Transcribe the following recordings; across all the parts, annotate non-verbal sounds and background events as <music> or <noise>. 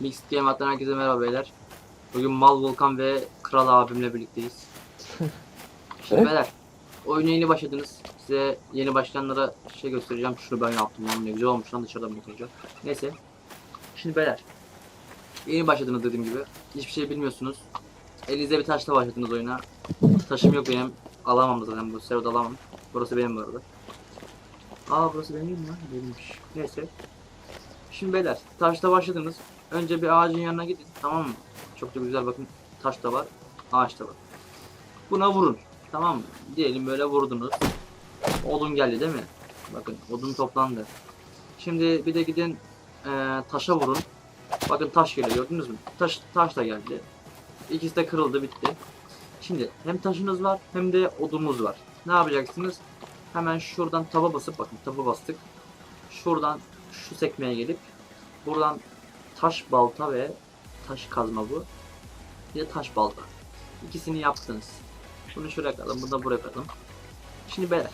Mixed Game At'tan herkese merhaba beyler. Bugün Mal Volkan ve Kral abimle birlikteyiz. <laughs> Şimdi beyler, oyuna yeni başladınız. Size yeni başlayanlara şey göstereceğim. Şunu ben yaptım lan ne güzel olmuş lan dışarıdan bakınca. Neyse. Şimdi beyler, yeni başladınız dediğim gibi. Hiçbir şey bilmiyorsunuz. Elinizde bir taşla başladınız oyuna. Taşım yok benim. Alamam zaten bu serverda alamam. Burası benim bu arada. Aa burası benim mi? Benimmiş. Neyse. Şimdi beyler taşla başladınız. Önce bir ağacın yanına gidin tamam mı? Çok da güzel bakın taş da var, ağaç da var. Buna vurun tamam mı? Diyelim böyle vurdunuz. Odun geldi değil mi? Bakın odun toplandı. Şimdi bir de gidin eee, taşa vurun. Bakın taş geliyor gördünüz mü? Taş, taş da geldi. İkisi de kırıldı bitti. Şimdi hem taşınız var hem de odununuz var. Ne yapacaksınız? Hemen şuradan taba basıp bakın taba bastık. Şuradan şu sekmeye gelip buradan taş balta ve taş kazma bu. Bir de taş balta. İkisini yaptınız. Bunu şuraya koyalım, bunu da buraya koyalım. Şimdi beyler.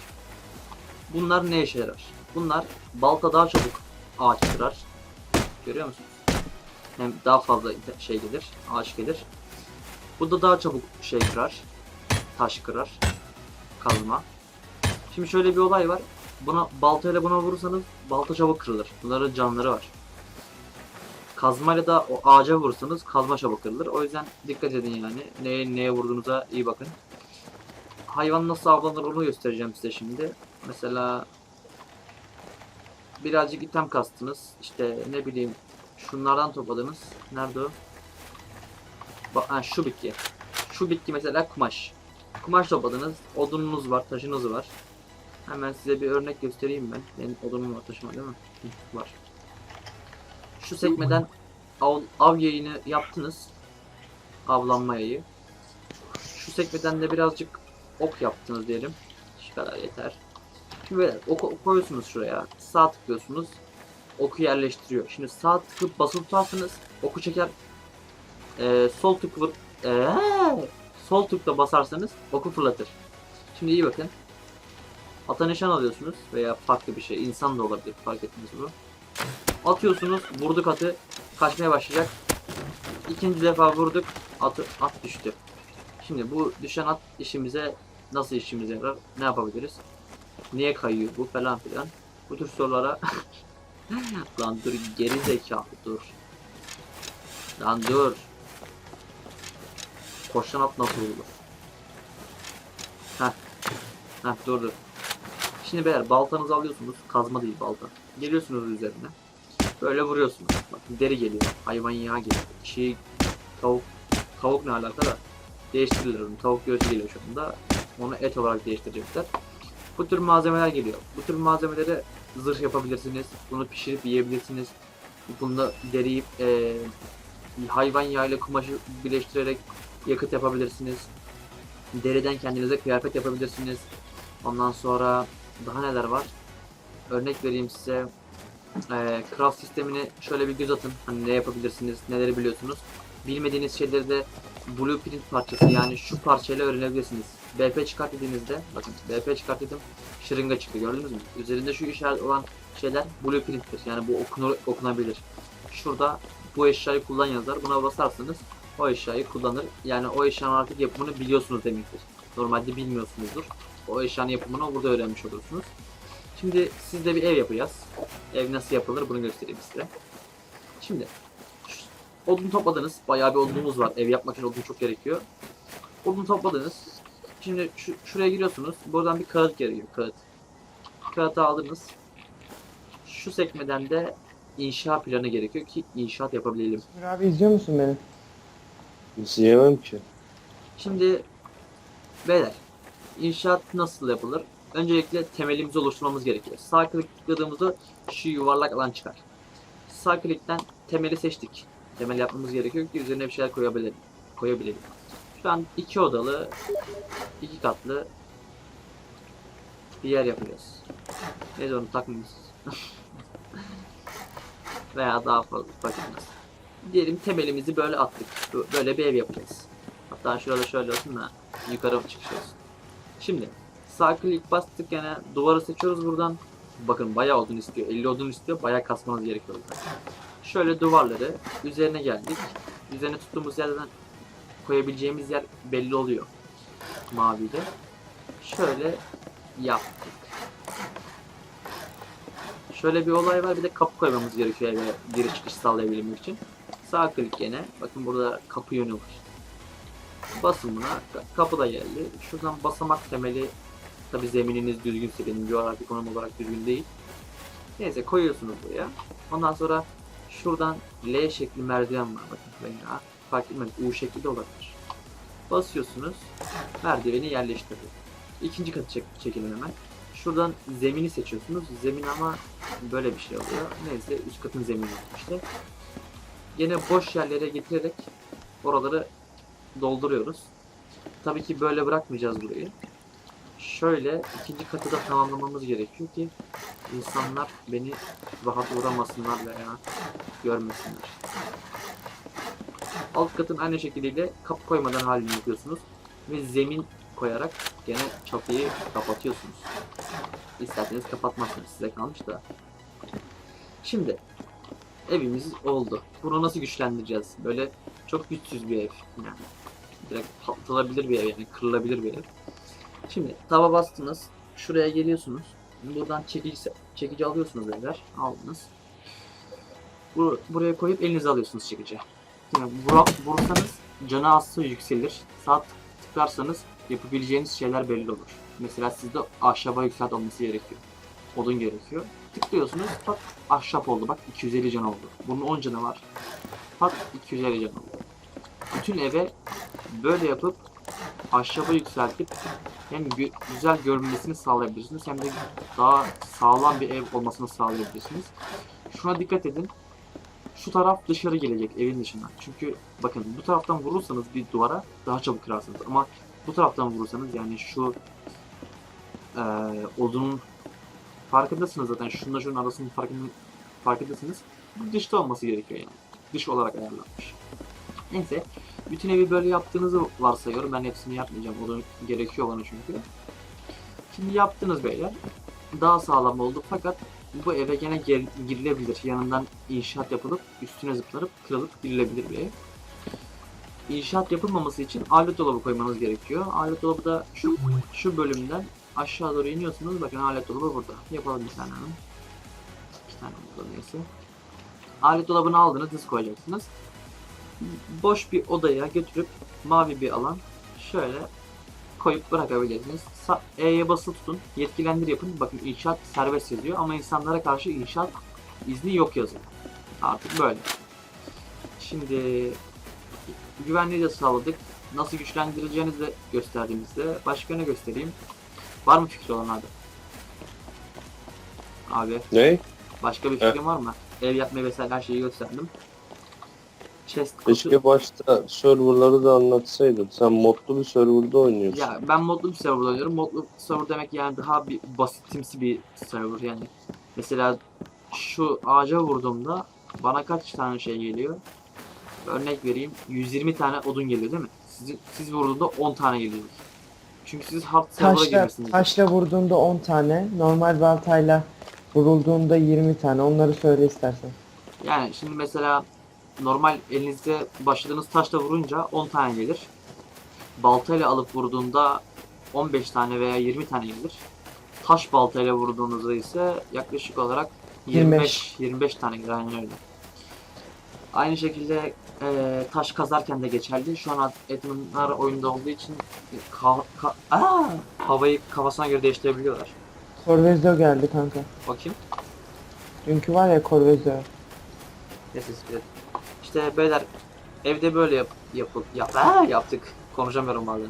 Bunlar ne işe yarar? Bunlar balta daha çabuk ağaç kırar. Görüyor musunuz? Hem daha fazla şey gelir, ağaç gelir. Bu da daha çabuk şey kırar. Taş kırar. Kazma. Şimdi şöyle bir olay var. Buna baltayla buna vurursanız balta çabuk kırılır. Bunların canları var. Kazmayla da o ağaca vurursanız kazma çabuk kırılır. O yüzden dikkat edin yani. Neye, neye vurduğunuza iyi bakın. Hayvan nasıl avlanır onu göstereceğim size şimdi. Mesela birazcık item kastınız. İşte ne bileyim şunlardan topladınız. Nerede o? Bak, ha, şu bitki. Şu bitki mesela kumaş. Kumaş topladınız. Odununuz var, taşınız var. Hemen size bir örnek göstereyim ben. Benim odunum var taşıma değil mi? Hı, var. Şu sekmeden av, av yayını yaptınız. Avlanma yayı. Şu sekmeden de birazcık ok yaptınız diyelim. Şu kadar yeter. Şimdi böyle oku koyuyorsunuz şuraya. Sağ tıklıyorsunuz. Oku yerleştiriyor. Şimdi sağ tıkıp basılı tutarsınız. Oku çeker. Ee, sol tık vur. Ee, sol tıkla basarsanız oku fırlatır. Şimdi iyi bakın. Ata nişan alıyorsunuz veya farklı bir şey. insan da olabilir fark ettiniz bu. Atıyorsunuz vurduk atı kaçmaya başlayacak. İkinci defa vurduk atı at düştü. Şimdi bu düşen at işimize nasıl işimize yarar? Ne yapabiliriz? Niye kayıyor bu falan filan. Bu tür sorulara <laughs> Lan dur geri zekalı dur. Lan dur. Koşan at nasıl olur? Heh. Heh dur dur. Şimdi beyler baltanızı alıyorsunuz. Kazma değil balta. Geliyorsunuz üzerine. Böyle vuruyorsunuz. Bak deri geliyor. Hayvan yağı geliyor. Çiğ tavuk. Tavuk ne alaka da değiştirilir onu. Tavuk göğsü geliyor şu anda. Onu et olarak değiştirecekler. Bu tür malzemeler geliyor. Bu tür malzemeleri zırh yapabilirsiniz. Bunu pişirip yiyebilirsiniz. Bunda deriyip eee hayvan yağıyla kumaşı birleştirerek yakıt yapabilirsiniz. Deriden kendinize kıyafet yapabilirsiniz. Ondan sonra daha neler var? Örnek vereyim size. Eee craft sistemini şöyle bir göz atın. Hani ne yapabilirsiniz, neleri biliyorsunuz. Bilmediğiniz şeyleri de blueprint parçası yani şu parçayla öğrenebilirsiniz. BP çıkart dediğinizde bakın BP çıkart dedim şırınga çıktı gördünüz mü? Üzerinde şu işaret olan şeyler blueprint'tir. Yani bu okunur, okunabilir. Şurada bu eşyayı kullan yazar. Buna basarsanız o eşyayı kullanır. Yani o eşyanın artık yapımını biliyorsunuz demektir. Normalde bilmiyorsunuzdur. O eşyanın yapımını burada öğrenmiş olursunuz. Şimdi sizde bir ev yapacağız. Ev nasıl yapılır bunu göstereyim size. Şimdi odun topladınız. Bayağı bir odunumuz var. Ev yapmak için odun çok gerekiyor. Odun topladınız. Şimdi şu, şuraya giriyorsunuz. Buradan bir kağıt gerekiyor. Kağıt. Kağıtı aldınız. Şu sekmeden de inşa planı gerekiyor ki inşaat yapabilelim. Abi izliyor musun beni? İzleyemem ki. Şimdi beyler inşaat nasıl yapılır? Öncelikle temelimizi oluşturmamız gerekiyor. Sağ klik tıkladığımızda şu yuvarlak alan çıkar. Sağ klikten temeli seçtik. Temel yapmamız gerekiyor ki üzerine bir şeyler koyabilelim. koyabilelim. Şu an iki odalı, iki katlı bir yer yapacağız. Neyse onu takmamız. <laughs> Veya daha fazla bakacağız. Diyelim temelimizi böyle attık. Bö- Böyle bir ev yapacağız. Hatta şurada şöyle olsun da yukarı çıkış olsun. Şimdi sağ klik bastık gene duvarı seçiyoruz buradan. Bakın bayağı odun istiyor. 50 odun istiyor. Bayağı kasmanız gerekiyor. Şöyle duvarları üzerine geldik. Üzerine tuttuğumuz yerden koyabileceğimiz yer belli oluyor. Mavide. Şöyle yaptık. Şöyle bir olay var. Bir de kapı koymamız gerekiyor eve giriş çıkış sağlayabilmek için. Sağ klik gene. Bakın burada kapı yönü var. Basın buna. Ka- Kapı da geldi. Şuradan basamak temeli tabi zemininiz düzgünse benim coğrafi konum olarak düzgün değil. Neyse koyuyorsunuz buraya. Ondan sonra şuradan L şekli merdiven var. Bakın veya fark etmez U şekli de olabilir. Basıyorsunuz. Merdiveni yerleştirin. İkinci katı çek çekelim hemen. Şuradan zemini seçiyorsunuz. Zemin ama böyle bir şey oluyor. Neyse üst katın zemini işte. Yine boş yerlere getirerek oraları dolduruyoruz. Tabii ki böyle bırakmayacağız burayı. Şöyle ikinci katı da tamamlamamız gerekiyor ki insanlar beni rahat uğramasınlar veya görmesinler. Alt katın aynı şekilde kapı koymadan halini yapıyorsunuz ve zemin koyarak gene çatıyı kapatıyorsunuz. İsterseniz kapatmazsınız size kalmış da. Şimdi evimiz oldu. Bunu nasıl güçlendireceğiz? Böyle çok güçsüz bir ev yani. Direkt patlatılabilir bir ev yani kırılabilir bir ev. Şimdi tava bastınız. Şuraya geliyorsunuz. Buradan çekici, çekici alıyorsunuz beyler. Aldınız. Bu, buraya koyup elinize alıyorsunuz çekici. Yani vura, vursanız canı azsa yükselir. Sağ tık- tıklarsanız yapabileceğiniz şeyler belli olur. Mesela sizde ahşaba yükselt olması gerekiyor. Odun gerekiyor. Tıklıyorsunuz pat ahşap oldu bak 250 can oldu. Bunun 10 canı var. Pat 250 can oldu. Bütün eve böyle yapıp ahşaba yükseltip hem gü- güzel görünmesini sağlayabilirsiniz hem de daha sağlam bir ev olmasını sağlayabilirsiniz. Şuna dikkat edin. Şu taraf dışarı gelecek evin dışından. Çünkü bakın bu taraftan vurursanız bir duvara daha çabuk kırarsınız. Ama bu taraftan vurursanız yani şu eee odunun farkındasınız zaten. Şununla şunun arasının farkında, farkındasınız. Bu dışta olması gerekiyor yani. Dış olarak ayarlanmış. Neyse. Bütün evi böyle yaptığınızı varsayıyorum. Ben hepsini yapmayacağım. Odun gerekiyor bana çünkü. Şimdi yaptınız beyler. Daha sağlam oldu fakat bu eve gene gir- girilebilir. Yanından inşaat yapılıp üstüne zıplanıp kırılıp girilebilir bir ev. İnşaat yapılmaması için alet dolabı koymanız gerekiyor. Alet dolabı da şu, şu bölümden aşağı doğru iniyorsunuz. Bakın alet dolabı burada. Yapalım bir tane hemen. İki tane burada neyse. Alet dolabını aldınız. Nasıl koyacaksınız? Boş bir odaya götürüp mavi bir alan şöyle koyup bırakabilirsiniz. E'ye basılı tutun. Yetkilendir yapın. Bakın inşaat serbest yazıyor ama insanlara karşı inşaat izni yok yazıyor. Artık böyle. Şimdi güvenliği de sağladık. Nasıl güçlendireceğinizi de gösterdiğimizde başka ne göstereyim? Var mı fikri olan abi? Abi Ne? başka bir fikrin var mı? Ev yapmayı vesaire her şeyi gösterdim. Chest kutu- Keşke başta serverları da anlatsaydın. Sen modlu bir serverda oynuyorsun. Ya ben modlu bir server oynuyorum. Modlu server demek yani daha bir basitimsi bir server yani. Mesela şu ağaca vurduğumda bana kaç tane şey geliyor? Örnek vereyim. 120 tane odun geliyor değil mi? Siz, siz vurduğunda 10 tane geliyor. Çünkü siz hard server'a Taşla, girmişsiniz. taşla vurduğunda 10 tane, normal baltayla vurulduğunda 20 tane. Onları söyle istersen. Yani şimdi mesela normal elinizde başladığınız taşla vurunca 10 tane gelir. Baltayla alıp vurduğunda 15 tane veya 20 tane gelir. Taş baltayla vurduğunuzda ise yaklaşık olarak 25 25 tane gelir aynen öyle. Aynı şekilde eee, taş kazarken de geçerli. Şu an Edmund'lar oyunda olduğu için ka- ka- Aa! havayı kafasına göre değiştirebiliyorlar. Corvezio geldi kanka. Bakayım. Dünkü var ya Corvezio. Neyse işte. İşte beyler evde böyle yap, yapıp yap, Aa, yaptık. Konuşamıyorum bazen.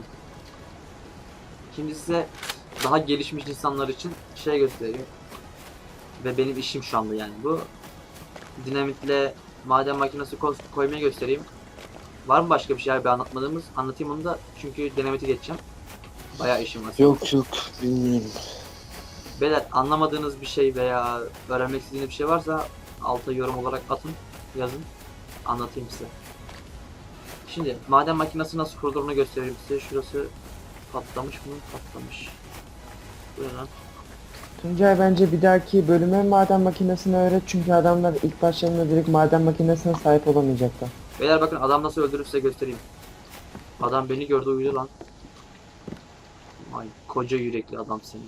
Şimdi size daha gelişmiş insanlar için şey göstereyim. Ve benim işim şu anda yani bu. Dinamitle maden makinesi ko- koymayı göstereyim. Var mı başka bir şeyler bir anlatmadığımız? Anlatayım onu da çünkü dinamiti geçeceğim. Bayağı işim var. Yok yok bilmiyorum. Beyler anlamadığınız bir şey veya öğrenmek istediğiniz bir şey varsa alta yorum olarak atın, yazın. Anlatayım size. Şimdi maden makinesi nasıl kurulduğunu göstereyim size. Şurası patlamış mı? Patlamış. Bu ne lan? Tuncay bence bir dahaki bölüme maden makinesini öğret çünkü adamlar ilk başlarında direkt maden makinesine sahip olamayacaklar. Beyler bakın adam nasıl öldürür size göstereyim. Adam beni gördü uyudu lan. Ay koca yürekli adam seni.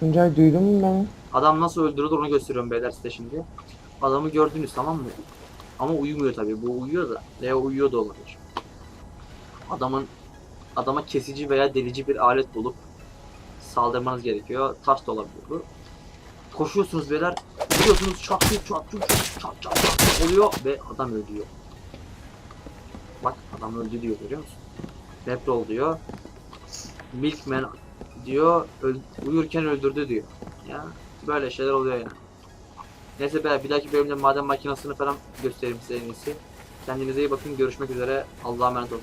Tuncay duydun mu beni? Adam nasıl öldürülür onu gösteriyorum beyler size şimdi. Adamı gördünüz tamam mı? Ama uyumuyor tabii. Bu uyuyor da. Veya uyuyor da olabilir. Adamın adama kesici veya delici bir alet bulup saldırmanız gerekiyor. Taş da olabilir bu. Koşuyorsunuz beyler. Vuruyorsunuz çat çat çat çat çat çat çat oluyor ve adam ölüyor. Bak adam öldü diyor görüyor musun? Deprol diyor. Milkman diyor. öl- uyurken öldürdü diyor. Ya böyle şeyler oluyor yani. Neyse be bir dahaki bölümde maden makinesini falan göstereyim size en iyisi. Kendinize iyi bakın. Görüşmek üzere. Allah'a emanet olun.